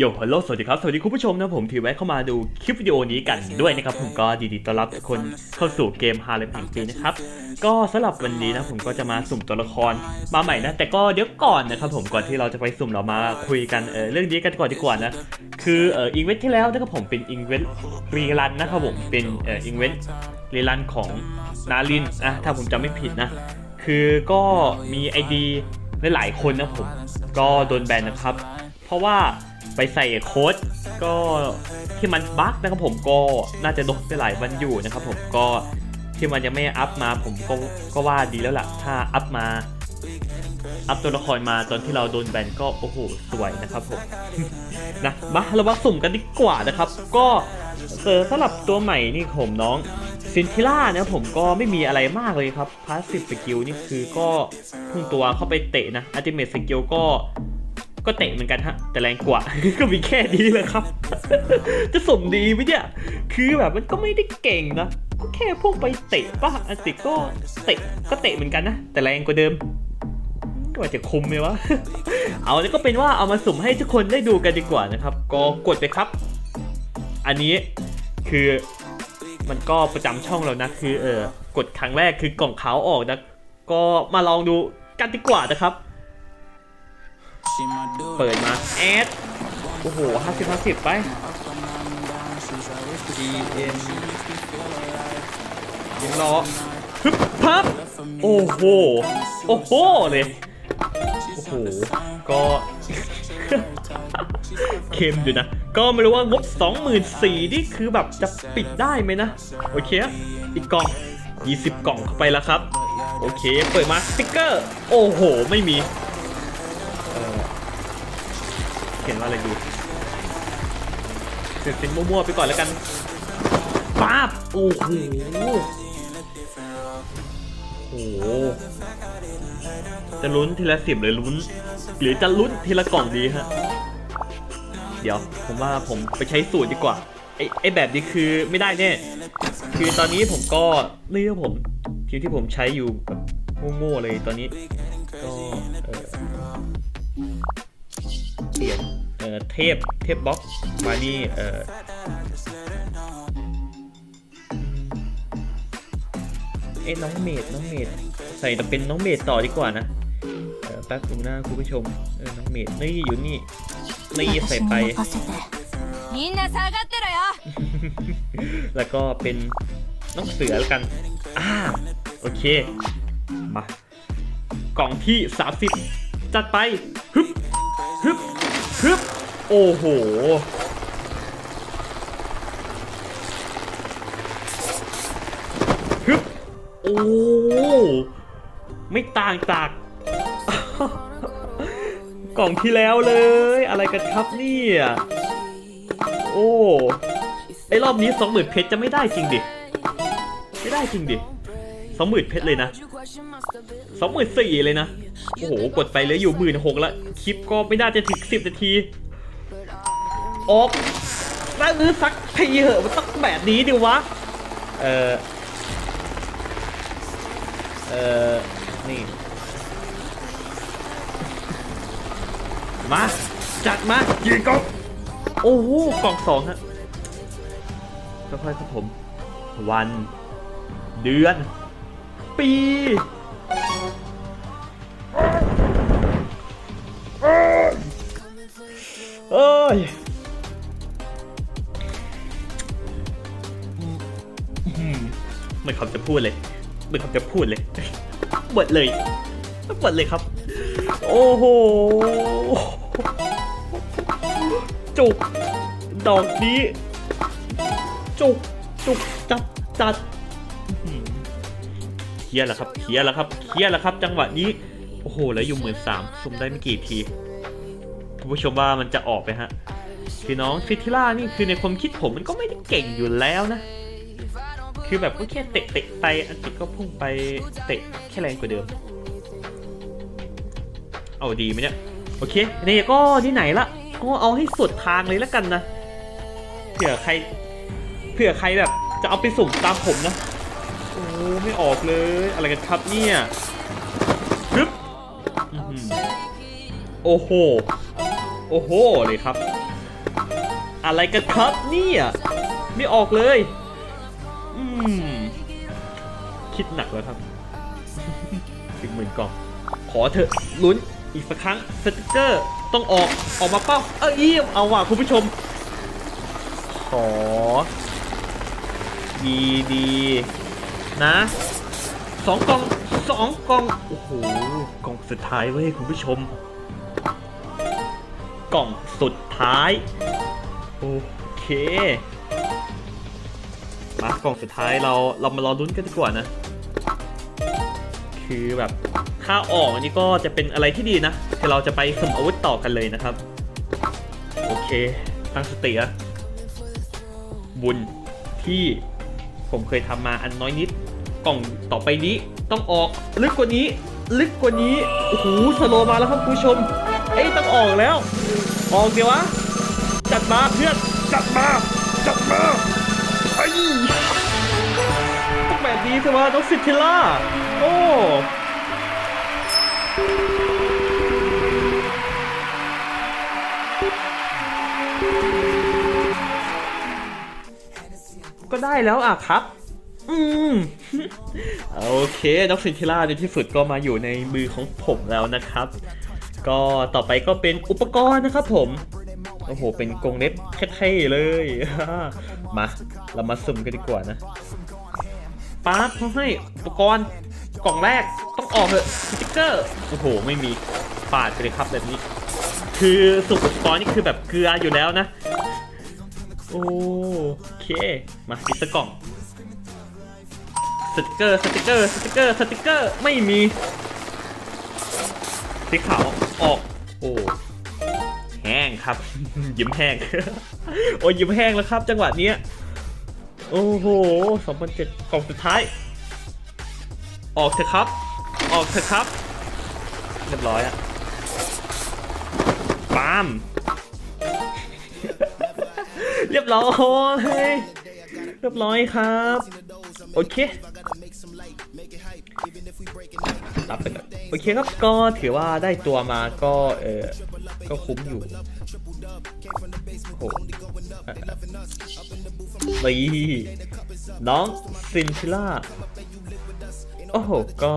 โยฮัลโหลสวัสดีครับ สวัสดีคุณผู้ชมนะผมที่แวะเข้ามาดูคลิปวิดีโอนี้กันด้วยนะครับ ผมก็ดีๆต้อนรับทุกคนเข้าสู่เกมฮาเลมแห่งปีนะครับ ก็สำหรับวันนี้นะผมก็จะมาสุ่มตัวละครมาใหม่นะ แต่ก็เดี๋ยวก่อนนะครับผมก่อนที่เราจะไปสุ่มเรามาคุยกันเออเรื่องนี้กันก่อนดีกว่านะ คือเอออีเวนท์ที่แล้วนะครับผมเป็นอีเวนต์รีรันนะครับผมเป็นเอออีเวนต์รีรันของนารินอะถ้าผมจำไม่ผิดนะ คือก็มีไอดีหลายๆคนนะผมก็โดนแบนนะครับ เพราะว่า ไปใส่โค้ดก็ที่มันบั๊กนะครับผมก็น่าจะโดไปหลายวันอยู่นะครับผมก็ที่มันยังไม่อัพมาผมก็ก็ว่าดีแล้วล่ะ ถ้าอัพมา อัพตัวละครมาตอนที่เราโดนแบนก็โอ้โหสวยนะครับผมนะมาเรามาสุ่มกันดีกว่านะครับ ก็เออสำหรับตัวใหม่นี่ผมน้องซินทิล่าเนี่ยผมก็ไม่มีอะไรมากเลยครับพาสซีฟสกิลนี่คือก็พุ่งตัวเข้าไปเตะนะอัลติเมทสกิลก็ ก็เตะเหมือนกันฮะ แต่แรงกว่า ก็มีแค่นี้เลยครับ จะสมดีไหมเนี่ยคือแบบมันก็ไม่ได้เก่งนะก็แค่พวกไปเตะป่ะอันติก็เตะก็เตะเหมือนกันนะ แต่แรงกว่าเดิมว่าจะคุมไหมวะ เอาแล้วก็เป็นว่าเอามาสุ่มให้ทุกคนได้ดูกันดีกว่านะครับ ก็กดไปครับ อันนี้คือมันก็ประจำช่องเรานะคือเออกดครั้งแรกคือกล่องขาวออกนะ ก็มาลองดูกันดีกว่านะครับ เปิดมาแอดโอ้โหห้าสิบห้าสิบไป G N ยังรอฮึบพับโอ้โห โอ้โหเลยโอ้โห ก็ เค็มอยู่นะ ก็ไม่รู้ว่างบ24,000นี่คือแบบจะปิดได้ไหมนะ โอเคอะอีกกล่อง 20 กล่องเข้าไปแล้วครับ โอเค เปิดมาสติ๊กเกอร์ โอ้โห ไม่มี ขียนว่าอะไรดูเซ็นมั่วๆไปก่อนแล้วกันป๊าบโอ้โหโอ้โหจะลุ้นทีละสิบหรือลุ้น หรือจะลุ้นทีละกล่องดีฮะ เดี๋ยวผมว่าผมไปใช้สูตรดีกว่าไอ้ไอ้แบบนี้คือไม่ได้แน่คือตอนนี้ผมก็นี่ครับผมทีมที่ผมใช้อยู่แบบโง่ๆเลยตอนนี้ เทพเทพบ็อกซ์มานี่เออเอ้น้องเมดน้องเมดใส่แต่เป็นน้องเมดต่อดีกว่านะแป๊บหนึ่งนะคุณผู้ชมเออน้องเมดนี่อยู่นี่นี่ใส่ไปแล้วก็เป็นน้องเสือแล้วกันอ่าโอเคมากล่องที่ 30 จัดไปฮึบฮึบฮึบ โอ้โห ฮึบ โอ้ ไม่ต่างจาก กล่องที่แล้วเลย อะไรกันครับเนี่ย โอ้ ไอรอบนี้สองหมื่นเพชรจะไม่ได้จริงดิ ไม่ได้จริงดิสองหมื่นเพชรเลยนะสองหมื่นสี่เลยนะ โอ้โห กดไปเลยอยู่หมื่นหกละ คลิปก็ไม่น่าจะถึงสิบนาที ออกน่าอื้อสักทีเหอะมันต้องแบบนี้ดิวะ เออ เออ นี่ มา จัดมา ยิงกล่องโอ้โหกล่องสองฮะค่อยๆครับผม วัน เดือน ปีเอ้ย คำจะพูดเลยไม่คำจะพูดเลยหมดเลยหมดเลยครับ โอ้โหจุกดอกนี้ จุกจุกจัดจัดเคลียร์แล้วครับเคลียร์แล้วครับเคลียร์แล้วครับ จังหวะนี้โอ้โหแล้วอยู่หมื่นสามซุมได้ไม่กี่ทีคุณผู้ชมว่ามันจะออกไปฮะคือน้องฟิทิล่านี่คือในความคิดผมมันก็ไม่ได้เก่งอยู่แล้วนะ คือแบบก็แค่เตะเตะไปอันติก็พุ่งไปเตะแค่แรงกว่าเดิม เอาดีไหมเนี่ย โอเคนี่ก็ที่ไหนละก็เอาให้สุดทางเลยแล้วกันนะเผื่อใครเผื่อใครแบบจะเอาไปสุ่มตามผมนะโอ้ไม่ออกเลย อะไรกันครับเนี่ยฮึบอื้อหือโอ้โห โอ้โหเลยครับ อะไรกันครับเนี่ย ไม่ออกเลย อืมคิดหนักแล้วครับสิบหมื่นกล่อง ขอเถอะลุ้นอีกสักครั้งสติกเกอร์ต้องออกออกมาเป้า เอ้ยเอาว่ะคุณผู้ชม ขอ ดีดีๆนะสองกล่องสองกล่อง โอ้โหกล่องสุดท้ายเว้ยคุณผู้ชม กล่องสุดท้าย โอเค มากล่องสุดท้ายเราเรามารอลุ้นกันดีกว่านะ คือแบบค่าออกนนี้ก็จะเป็นอะไรที่ดีนะคือเราจะไปสุ่มอาวุธต่อกันเลยนะครับ โอเค ตั้งสติอะบุญที่ผมเคยทำมาอันน้อยนิด กล่องต่อไปนี้ต้องออกลึกกว่านี้ ลึกกว่านี้โอ้โหสโลมาแล้วครับคุณผู้ชมเอ้ต้องออกแล้ว ออกเดี๋ยววะ จัดมาเพื่อน จัดมา จัดมา ต้องแบบนี้สิวะน้องสิทธิล่า โอ้ก็ได้แล้วอะครับ อืม โอเคน้องสินทิล่าในที่สุดก็มาอยู่ในมือของผมแล้วนะครับ ก็ต่อไปก็เป็นอุปกรณ์นะครับผม โอ้โห เป็นกรงเล็บเท่ๆเลย มา เรามาสุ่มกันดีกว่านะป๊าบเขาให้อุปกรณ์กล่องแรกต้องออกเถอะสติ๊กเกอร์ โอ้โห ไม่มีปาดไปเลยครับแบบนี้ คือสุ่มอุปกรณ์นี่คือแบบเกลืออยู่แล้วนะ โอเค มาอีกสักกล่องสติ๊กเกอร์ สติ๊กเกอร์ สติ๊กเกอร์ สติ๊กเกอร์ ไม่มีสีขาวออก โอ้ ครับ ยิ้มแห้ง โอ้ยยิ้มแห้งแล้วครับ จังหวะเนี้ย โอ้โหสองพันเจ็ดกล่องสุดท้าย ออกเถอะครับ ออกเถอะครับ เรียบร้อยอะปามเรียบร้อยเรียบร้อยครับ โอเค รับไปก่อน โอเคครับก็ถือว่าได้ตัวมาก็เออก็คุ้มอยู่โอ้โหนี่น้องซินชิล่าโอ้โห ก็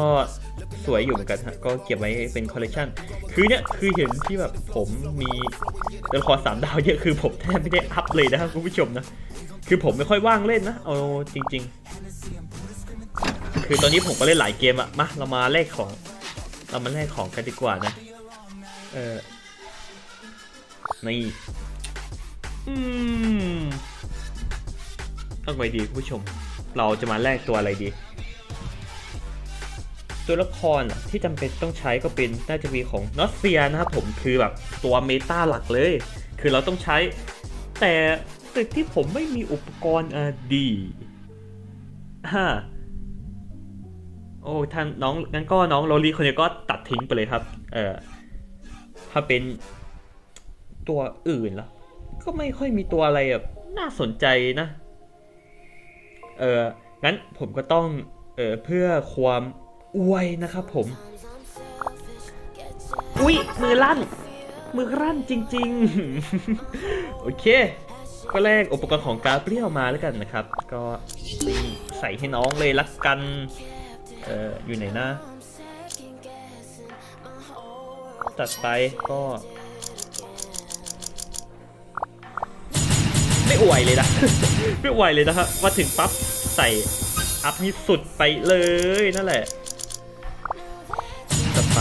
สวยอยู่เหมือนกันฮะ ก็เก็บไว้เป็นคอลเลกชัน คือเนี่ย คือเห็นที่แบบผมมีตัวละครสามดาวเยอะ คือผมแทบไม่ได้อัพเลยนะครับคุณผู้ชมนะ คือผมไม่ค่อยว่างเล่นนะ เอาจริง ๆ คือตอนนี้ผมก็เล่นหลายเกมอะมา เรามาแลกของ เรามาแลกของกันดีกว่านะ เออ นี่ อืมต้องไปดีคุณผู้ชม เราจะมาแลกตัวอะไรดี ตัวละครที่จำเป็นต้องใช้ก็เป็นน่าจะมีของนอสเซียนะครับผมคือแบบตัวเมตาหลักเลย คือเราต้องใช้ แต่สึกที่ผมไม่มีอุปกรณ์อดีฮะ โอ้ท่านน้องงั้นก็น้องโรลี่คนนี้ก็ตัดทิ้งไปเลยครับ เออถ้าเป็นตัวอื่นแล้วก็ไม่ค่อยมีตัวอะไรแบบน่าสนใจนะ เอองั้นผมก็ต้อง เออเพื่อความอวยนะครับผม อุ้ยมือลั่น มือรั่นจริง ๆ โอเค ก็แลกอุปกรณ์ของกาเปรียวมาแล้วกันนะครับ ก็ใส่ให้น้องเลยละกัน เอ่ออยู่ไหนนะตัดไปก็ไม่อวยเลยนะ ไม่อวยเลยนะครับมาถึงปั๊บใส่อัพให้สุดไปเลยนั่นแหละตัดไป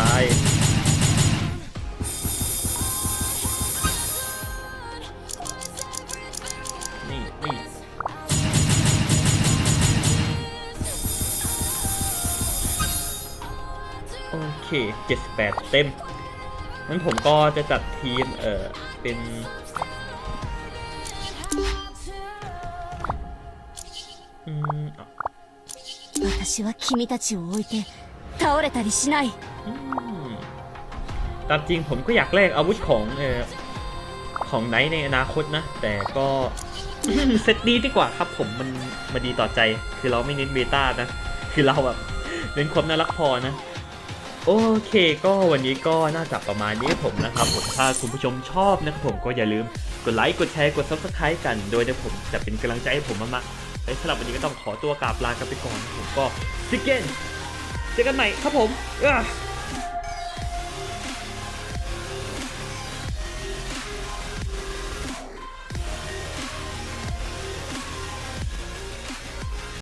โอเค 78 เต็มงั้นผมก็จะจัดทีม เอ่อ เป็น อืมอ่ะ 私は君たちを置いて倒れたりしない อืมตามจริงผมก็อยากแลกอาวุธของ เอ่อ ของไนท์ในอนาคตนะ แต่ก็ เซตดีดีกว่าครับผมมันมาดีต่อใจ คือเราไม่เน้นเบต้านะ คือเราแบบเน้นความน่ารักพอนะ โอเคก็วันนี้ก็น่าจะประมาณนี้ผมนะครับผมถ้าคุณผู้ชมชอบนะครับผมก็อย่าลืมกดไลค์กดแชร์กด subscribe กันโดยนะผมจะเป็นกำลังใจให้ผมมากๆและสำหรับวันนี้ก็ต้องขอตัวกราบลากันไปก่อนผมก็ซิกเกนเจอกันใหม่ครับผมอะ